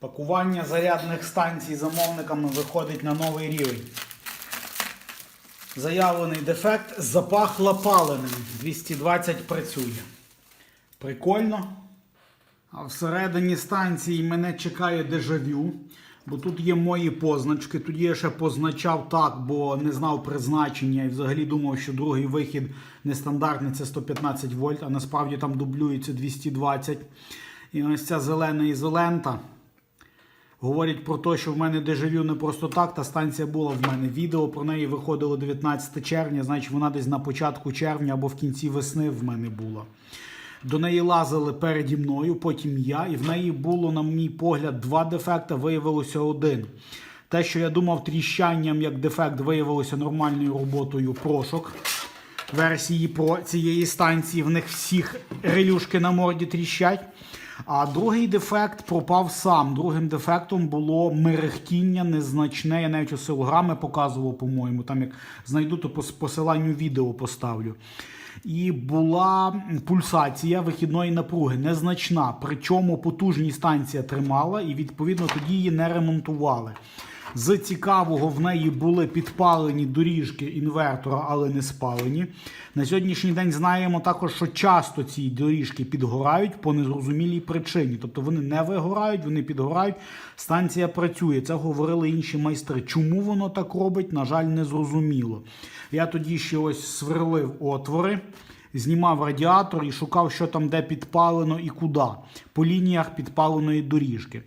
Пакування зарядних станцій замовниками виходить на новий рівень. Заявлений дефект запахло паленим. 220 працює. Прикольно. А всередині станції мене чекає дежавю, бо тут є мої позначки. Тоді я ще позначав так, бо не знав призначення і взагалі думав, що другий вихід нестандартний це 115 вольт, а насправді там дублюється 220. І ось ця зелена ізолента. Говорять про те, що в мене дежавю не просто так, та станція була в мене. Відео про неї виходило 19 червня, значить вона десь на початку червня або в кінці весни в мене була. До неї лазили переді мною, потім я, і в неї було, на мій погляд, два дефекти, виявилося один. Те, що я думав тріщанням як дефект, виявилося нормальною роботою прошок. Версії про цієї станції в них всіх релюшки на морді тріщать. А другий дефект пропав сам. Другим дефектом було мерехтіння незначне. Я навіть силограми показував, по-моєму. Там як знайду, то по посиланню відео поставлю. І була пульсація вихідної напруги незначна. Причому потужність станція тримала, і відповідно тоді її не ремонтували. З цікавого в неї були підпалені доріжки інвертора, але не спалені. На сьогоднішній день знаємо також, що часто ці доріжки підгорають по незрозумілій причині. Тобто вони не вигорають, вони підгорають. Станція працює. Це говорили інші майстри. Чому воно так робить? На жаль, не зрозуміло. Я тоді ще ось сверлив отвори. Знімав радіатор і шукав, що там де підпалено і куди по лініях підпаленої доріжки.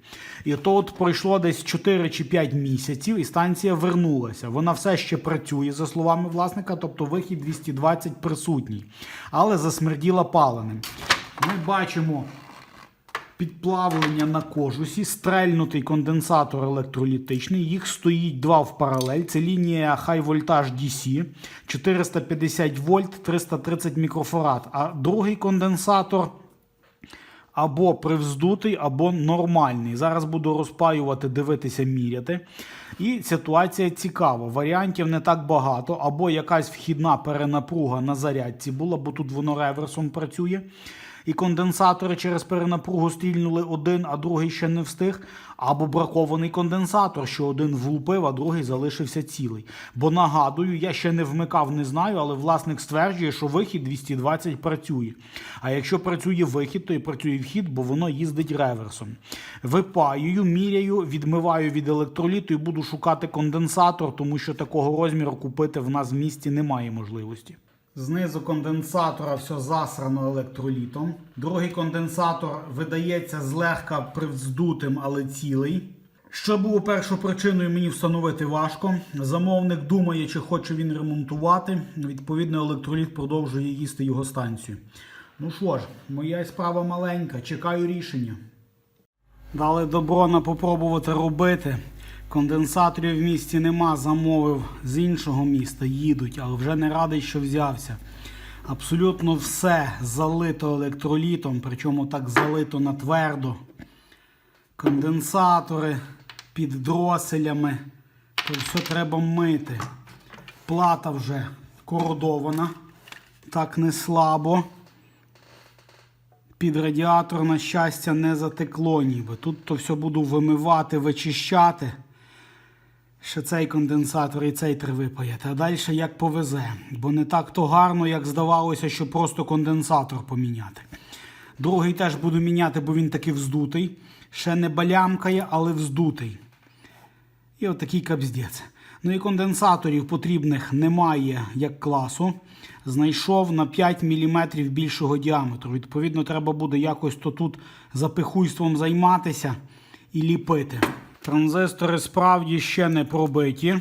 І то от пройшло десь 4 чи 5 місяців, і станція вернулася. Вона все ще працює, за словами власника, тобто вихід 220 присутній, але засмерділа паленим. Ми бачимо підплавлення на кожусі, стрельнутий конденсатор електролітичний. Їх стоїть два в паралель. Це лінія High Voltage DC 450 вольт 330 мікрофарад. А другий конденсатор або привздутий, або нормальний. Зараз буду розпаювати, дивитися, міряти. І ситуація цікава. Варіантів не так багато, або якась вхідна перенапруга на зарядці була, бо тут воно реверсом працює. І конденсатори через перенапругу стрільнули один, а другий ще не встиг. Або бракований конденсатор, що один влупив, а другий залишився цілий. Бо нагадую, я ще не вмикав, не знаю, але власник стверджує, що вихід 220 працює. А якщо працює вихід, то і працює вхід, бо воно їздить реверсом. Випаюю, міряю, відмиваю від електроліту і буду шукати конденсатор, тому що такого розміру купити в нас в місті немає можливості. Знизу конденсатора все засрано електролітом. Другий конденсатор видається злегка привздутим, але цілий. Що було першою причиною, мені встановити важко. Замовник думає, чи хоче він ремонтувати. Відповідно, електроліт продовжує їсти його станцію. Ну що ж, моя справа маленька, чекаю рішення. Дали добро на попробувати робити. Конденсаторів в місті нема, замовив з іншого міста, їдуть, але вже не радий, що взявся. Абсолютно все залито електролітом, причому так залито на твердо. Конденсатори під дроселями. То все треба мити. Плата вже кородована, так не слабо. Під радіатор, на щастя, не затекло ніби. Тут то все буду вимивати, вичищати. Ще цей конденсатор і цей три випаяти. А далі як повезе. Бо не так то гарно, як здавалося, що просто конденсатор поміняти. Другий теж буду міняти, бо він таки вздутий. Ще не балямкає, але вздутий. І отакий капздець. Ну і конденсаторів потрібних немає як класу. Знайшов на 5 мм більшого діаметру. Відповідно, треба буде якось то тут запихуйством займатися і ліпити. Транзистори справді ще не пробиті.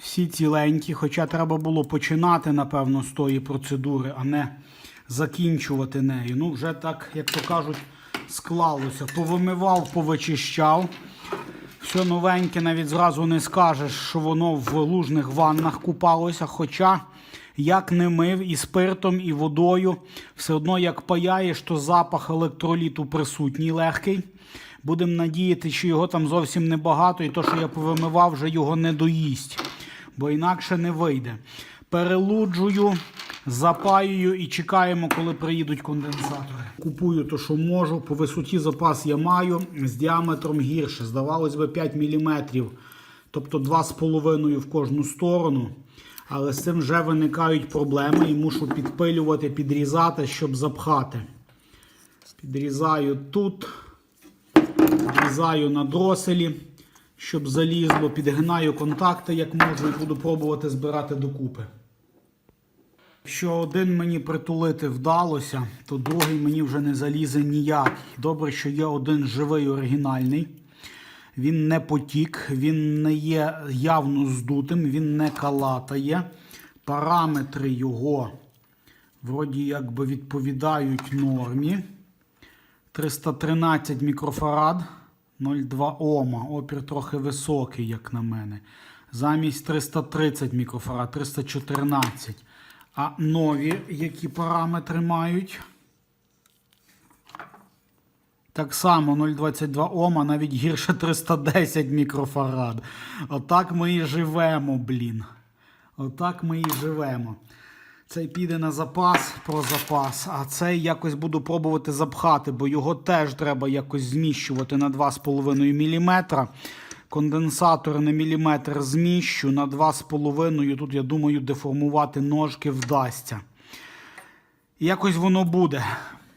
Всі ціленькі, хоча треба було починати, напевно, з тої процедури, а не закінчувати нею. Ну, вже так, як то кажуть, склалося. Повимивав, повичищав. Все новеньке, навіть зразу не скажеш, що воно в лужних ваннах купалося. Хоча, як не мив і спиртом, і водою, все одно як паяєш, то запах електроліту присутній легкий. Будемо надіяти, що його там зовсім небагато, і то, що я повимивав, вже його не доїсть, бо інакше не вийде. Перелуджую, Запаюю і чекаємо, коли приїдуть конденсатори. Купую то, що можу. По висоті запас я маю з діаметром гірше. Здавалось би 5 мм, тобто 2,5 в кожну сторону. Але з цим вже виникають проблеми і мушу підпилювати, підрізати, щоб запхати. Підрізаю тут, підрізаю на дроселі, щоб залізло, підгинаю контакти, як можу, і буду пробувати збирати докупи. Якщо один мені притулити вдалося, то другий мені вже не залізе ніяк. Добре, що є один живий оригінальний. Він не потік, він не є явно здутим, він не калатає. Параметри його вроді якби відповідають нормі. 313 мікрофарад, 0,2 Ома. Опір трохи високий, як на мене. Замість 330 мікрофарад, 314. А нові, які параметри мають? Так само 0,22 Ома, навіть гірше 310 мікрофарад. Отак ми і живемо, блін. Отак ми і живемо. Цей піде на запас про запас, а цей якось буду пробувати запхати, бо його теж треба якось зміщувати на 2,5 мм. Конденсатор на міліметр зміщу на 2,5. Тут, я думаю, деформувати ножки вдасться. Якось воно буде.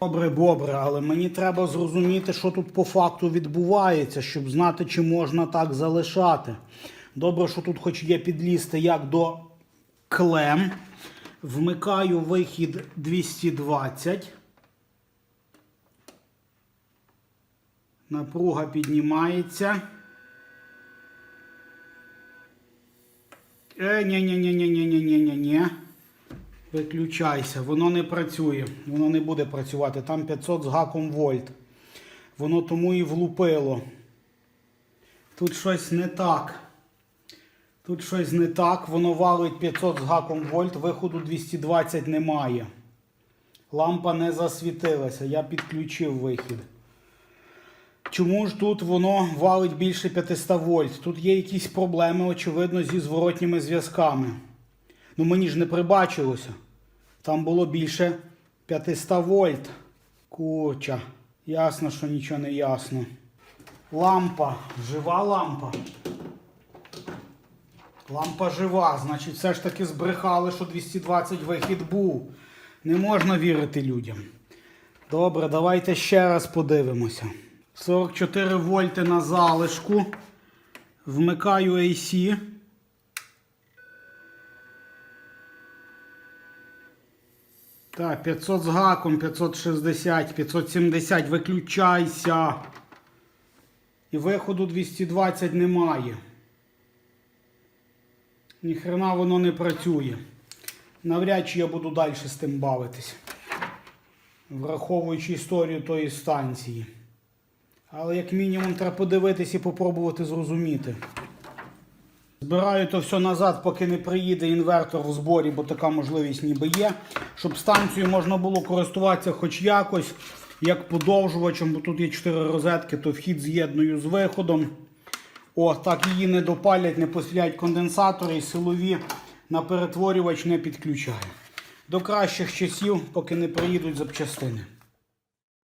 Добре, добре, але мені треба зрозуміти, що тут по факту відбувається, щоб знати, чи можна так залишати. Добре, що тут хоч є підлізти як до клем. Вмикаю вихід 220. Напруга піднімається. Е, ні ні ні ні ні ні ні ні ні Виключайся, воно не працює, воно не буде працювати. Там 500 з гаком вольт. Воно тому і влупило. Тут щось не так. Тут щось не так, воно валить 500 з гаком вольт, виходу 220 немає. Лампа не засвітилася, я підключив вихід. Чому ж тут воно валить більше 500 вольт? Тут є якісь проблеми, очевидно, зі зворотніми зв'язками. Ну мені ж не прибачилося. Там було більше 500 вольт. Курча. Ясно, що нічого не ясно. Лампа. Жива лампа. Лампа жива, значить, все ж таки збрехали, що 220 вихід був. Не можна вірити людям. Добре, давайте ще раз подивимося. 44 вольти на залишку. Вмикаю AC. Так, 500 з гаком, 560, 570, виключайся. І виходу 220 немає. Ніхрена воно не працює. Навряд чи я буду далі з тим бавитись. Враховуючи історію тої станції. Але як мінімум треба подивитись і попробувати зрозуміти. Збираю то все назад, поки не приїде інвертор в зборі, бо така можливість ніби є. Щоб станцією можна було користуватися хоч якось, як подовжувачем, бо тут є 4 розетки, то вхід з'єдную з виходом. О, так її не допалять, не пострілять конденсатори і силові на перетворювач не підключаю. До кращих часів, поки не приїдуть запчастини.